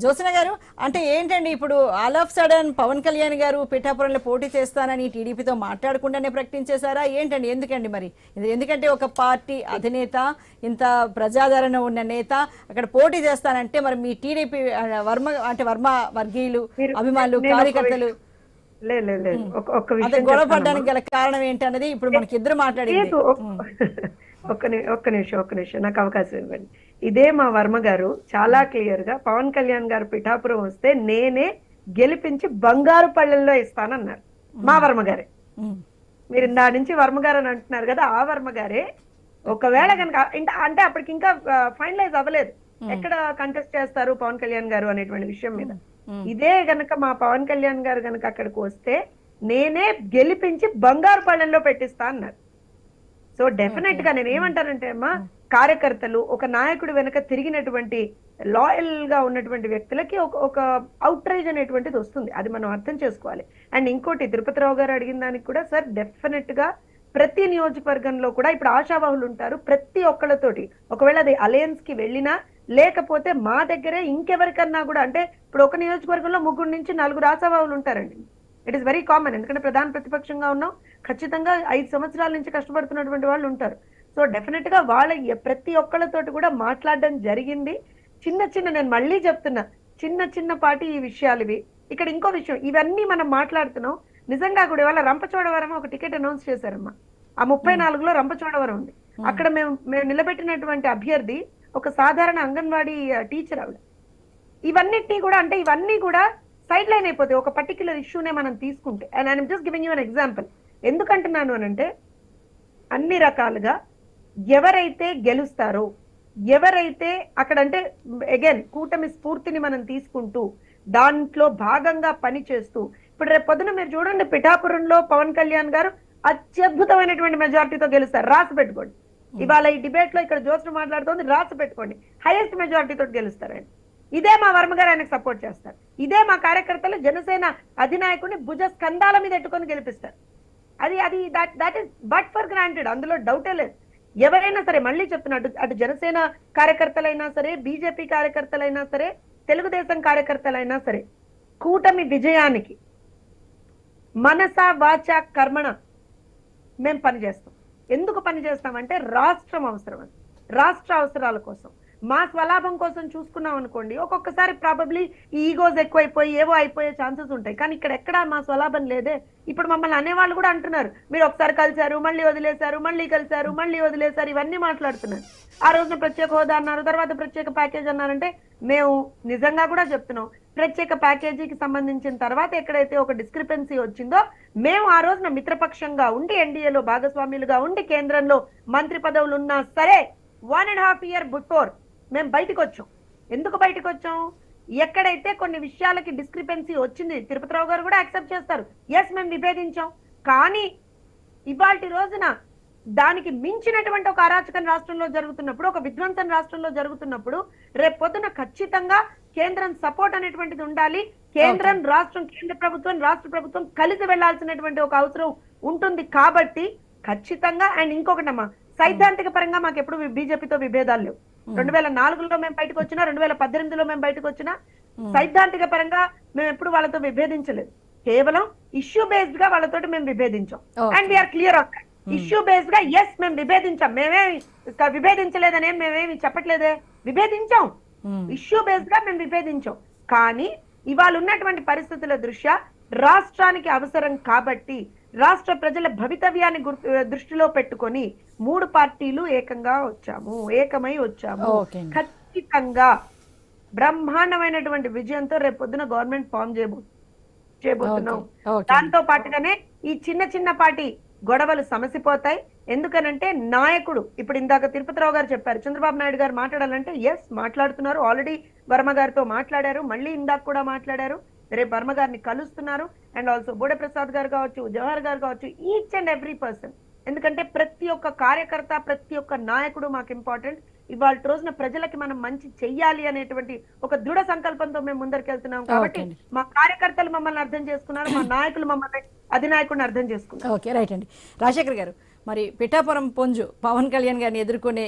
జ్యోత్స్న గారు అంటే ఏంటండి ఇప్పుడు all of sudden Pawan Kalyan garu పిఠాపురంలో పోటీ చేస్తానని టీడీపీతో మాట్లాడకుండానే ప్రకటించేశారా? ఏంటండి ఎందుకండి మరి? ఎందుకంటే ఒక పార్టీ అధినేత ఇంత ప్రజాదరణ ఉన్న నేత అక్కడ పోటీ చేస్తానంటే మరి మీ టీడీపీ వర్మ అంటే వర్మ వర్గీయులు అభిమానులు కార్యకర్తలు? లేదు గొడవ. పడడానికి గల కారణం ఏంటన్నది ఇప్పుడు మనకి ఇద్దరు ఒక్- ఒక్క ని- ఒక్క నిమిషం ఒక్క నిమిషం. నాకు అవకాశం ఇవ్వండి. ఇదే మా వర్మ గారు చాలా క్లియర్గా పవన్ కళ్యాణ్ గారు పిఠాపురం వస్తే నేనే గెలిపించి బంగారు పళ్ళెల్లో ఇస్తానన్నారు. మా వర్మ గారే. మీరు ఇందా నుంచి వర్మ గారు అని అంటున్నారు కదా ఆ వర్మ గారే. ఒకవేళ కనుక అంటే అప్పటికి ఇంకా ఫైనలైజ్ అవ్వలేదు. ఎక్కడ కంటెస్ట్ చేస్తారు పవన్ కళ్యాణ్ గారు అనేటువంటి విషయం మీద. ఇదే గనక మా పవన్ కళ్యాణ్ గారు గనక అక్కడికి వస్తే నేనే గెలిపించి బంగారు పళ్ళెంలో పెట్టిస్తా అన్నారు. సో డెఫినెట్గా నేను ఏమంటానంటే అమ్మా కార్యకర్తలు ఒక నాయకుడు వెనక తిరిగినటువంటి లాయల్గా ఉన్నటువంటి వ్యక్తులకి ఒక ఒక అవుట్రైజ్ అనేటువంటిది వస్తుంది. అది మనం అర్థం చేసుకోవాలి. అండ్ ఇంకోటి తిరుపతిరావు గారు అడిగిన దానికి కూడా సార్ డెఫినెట్గా ప్రతి నియోజకవర్గంలో కూడా ఇప్పుడు ఆశావాహులు ఉంటారు. ప్రతి ఒక్కళ్ళతోటి ఒకవేళ అది అలయన్స్కి వెళ్ళినా లేకపోతే మా దగ్గరే ఇంకెవరికన్నా కూడా అంటే ఇప్పుడు ఒక నియోజకవర్గంలో ముగ్గురు నుంచి నలుగురు ఆశావాహులు ఉంటారండి. ఇట్ ఇస్ వెరీ కామన్ ఎందుకంటే ప్రధాన ప్రతిపక్షంగా ఉన్నాం. ఖచ్చితంగా ఐదు సంవత్సరాల నుంచి కష్టపడుతున్నటువంటి వాళ్ళు ఉంటారు. సో డెఫినెట్గా వాళ్ళ ప్రతి ఒక్కళ్ళతోటి కూడా మాట్లాడడం జరిగింది. చిన్న చిన్న నేను మళ్ళీ చెప్తున్నా. చిన్న చిన్న పాటి ఈ విషయాలు ఇవి. ఇక్కడ ఇంకో విషయం. ఇవన్నీ మనం మాట్లాడుతున్నాం. నిజంగా కూడా ఇవాళ రంపచోడవరం ఒక టికెట్ అనౌన్స్ చేశారమ్మా. ఆ ముప్పై నాలుగులో రంపచోడవరం ఉంది. అక్కడ మేము మేము నిలబెట్టినటువంటి అభ్యర్థి ఒక సాధారణ అంగన్వాడీ టీచర్ ఆవిడ. ఇవన్నిటినీ కూడా అంటే ఇవన్నీ కూడా సైడ్ లైన్ అయిపోతాయి. ఒక పర్టికులర్ ఇష్యూనే మనం తీసుకుంటే. And I'm just giving you an example ఎందుకంటున్నాను అని అంటే అన్ని రకాలుగా ఎవరైతే గెలుస్తారో ఎవరైతే అక్కడ అంటే అగైన్ కూటమి స్ఫూర్తిని మనం తీసుకుంటూ దాంట్లో భాగంగా పని చేస్తూ ఇప్పుడు రేపు పొద్దున మీరు చూడండి పిఠాపురంలో పవన్ కళ్యాణ్ గారు అత్యద్భుతమైనటువంటి మెజారిటీతో గెలుస్తారు. రాసి పెట్టుకోండి. ఇవాళ ఈ డిబేట్లో ఇక్కడ జోస్ను మాట్లాడుతోంది రాసి పెట్టుకోండి. హైయెస్ట్ మెజారిటీతో గెలుస్తారు ఆయన ఇదే మా వర్మగారు ఆయనకు సపోర్ట్ చేస్తారు. ఇదే మా కార్యకర్తలు జనసేన అధినాయకుడిని భుజ స్కంధాల మీద ఎట్టుకొని గెలిపిస్తారు. అది అది that that is but for granted అందులో డౌటే లేదు. ఎవరైనా సరే మళ్ళీ చెప్తున్నట్టు అటు జనసేన కార్యకర్తలైనా సరే బీజేపీ కార్యకర్తలైనా సరే తెలుగుదేశం కార్యకర్తలైనా సరే కూటమి విజయానికి మనస వాచ కర్మణ మేము పనిచేస్తాం. ఎందుకు పనిచేస్తామంటే రాష్ట్రం అవసరం అది. రాష్ట్ర అవసరాల కోసం. మా స్వలాభం కోసం చూసుకున్నాం అనుకోండి ఒక్కొక్కసారి ప్రాబబ్లీ ఈ ఈగోస్ ఎక్కువైపోయి ఏవో అయిపోయే ఛాన్సెస్ ఉంటాయి. కానీ ఇక్కడ ఎక్కడ మా స్వలాభం లేదే. ఇప్పుడు మమ్మల్ని అనేవాళ్ళు కూడా అంటున్నారు మీరు ఒకసారి కలిశారు మళ్ళీ వదిలేశారు మళ్ళీ కలిశారు మళ్ళీ వదిలేశారు ఇవన్నీ మాట్లాడుతున్నారు. ఆ రోజున ప్రత్యేక హోదా అన్నారు తర్వాత ప్రత్యేక ప్యాకేజ్ అన్నారంటే మేము నిజంగా కూడా చెప్తున్నాం. ప్రత్యేక ప్యాకేజీకి సంబంధించిన తర్వాత ఎక్కడైతే ఒక డిస్క్రిపెన్సీ వచ్చిందో మేము ఆ రోజున మిత్రపక్షంగా ఉండి ఎన్డీఏలో భాగస్వామ్యులుగా ఉండి కేంద్రంలో మంత్రి పదవులు ఉన్నా సరే one and half year before మేము బయటకు వచ్చాం ఎందుకు బయటకు వచ్చాం ఎక్కడైతే కొన్ని విషయాలకి డిస్క్రిపెన్సీ వచ్చింది తిరుపతిరావు గారు కూడా యాక్సెప్ట్ చేస్తారు. ఎస్ మేము విభేదించాం. కానీ ఇవాటి రోజున దానికి మించినటువంటి ఒక అరాచకం రాష్ట్రంలో జరుగుతున్నప్పుడు ఒక విధ్వంసం రాష్ట్రంలో జరుగుతున్నప్పుడు రేపు పొద్దున ఖచ్చితంగా కేంద్రం సపోర్ట్ అనేటువంటిది ఉండాలి. కేంద్రం రాష్ట్రం కేంద్ర ప్రభుత్వం రాష్ట్ర ప్రభుత్వం కలిసి వెళ్ళాల్సినటువంటి ఒక అవసరం ఉంటుంది కాబట్టి ఖచ్చితంగా అండ్ ఇంకొకటమ్మా సైద్ధాంతిక పరంగా మాకు ఎప్పుడు బీజేపీతో విభేదాలు లేవు. రెండు వేల నాలుగులో మేము బయటకు వచ్చినా రెండు వేల పద్దెనిమిదిలో మేము బయటకు వచ్చినా సైద్ధాంతిక పరంగా మేము ఎప్పుడు వాళ్ళతో విభేదించలేదు. కేవలం ఇష్యూ బేస్డ్గా వాళ్ళతోటి మేము విభేదించాం. And we are clear on issue బేస్డ్గా ఎస్ మేము విభేదించాం. మేమేమి ఇక విభేదించలేదనే మేమేమి చెప్పట్లేదే. విభేదించాం. ఇష్యూ బేస్డ్గా మేము విభేదించాం. కానీ ఇవాళ ఉన్నటువంటి పరిస్థితుల దృష్ట్యా రాష్ట్రానికి అవసరం కాబట్టి రాష్ట్ర ప్రజల భవితవ్యాన్ని దృష్టిలో పెట్టుకొని మూడు పార్టీలు ఏకంగా వచ్చాము ఏకమై వచ్చాము. ఖచ్చితంగా బ్రహ్మాండమైనటువంటి విజయంతో రేపు పొద్దున గవర్నమెంట్ ఫామ్ చేయబో చేయబోతున్నాం. దాంతో పాటుగానే ఈ చిన్న చిన్న పాటి గొడవలు సమసిపోతాయి. ఎందుకనంటే నాయకుడు ఇప్పుడు ఇందాక తిరుపతిరావు గారు చెప్పారు చంద్రబాబు నాయుడు గారు మాట్లాడాలంటే ఎస్ మాట్లాడుతున్నారు. ఆల్రెడీ వర్మ గారితో మాట్లాడారు. మళ్ళీ ఇందాక కూడా మాట్లాడారు. రేపు వర్మ గారిని కలుస్తున్నారు. అండ్ ఆల్సో బోడే ప్రసాద్ గారు కావచ్చు జవహర్ గారు కావచ్చు ఈచ్ అండ్ ఎవ్రీ పర్సన్ ఎందుకంటే ప్రతి ఒక్క కార్యకర్త ప్రతి ఒక్క నాయకుడు మాకు ఇంపార్టెంట్ ఇవాళ రోజున ప్రజలకి మనం మంచి చెయ్యాలి అనేటువంటి ఒక దృఢ సంకల్పంతో మేము ముందరికెళ్తున్నాం కాబట్టి Okay. మా కార్యకర్తలు మమ్మల్ని అర్థం చేసుకున్నారు మా నాయకులు మమ్మల్ని అధినాయకుడిని అర్థం చేసుకున్నారు. ఓకే రైట్ అండి. రాజశేఖర్ గారు మరి పిఠాపురం పొంజు పవన్ కళ్యాణ్ గారిని ఎదుర్కొనే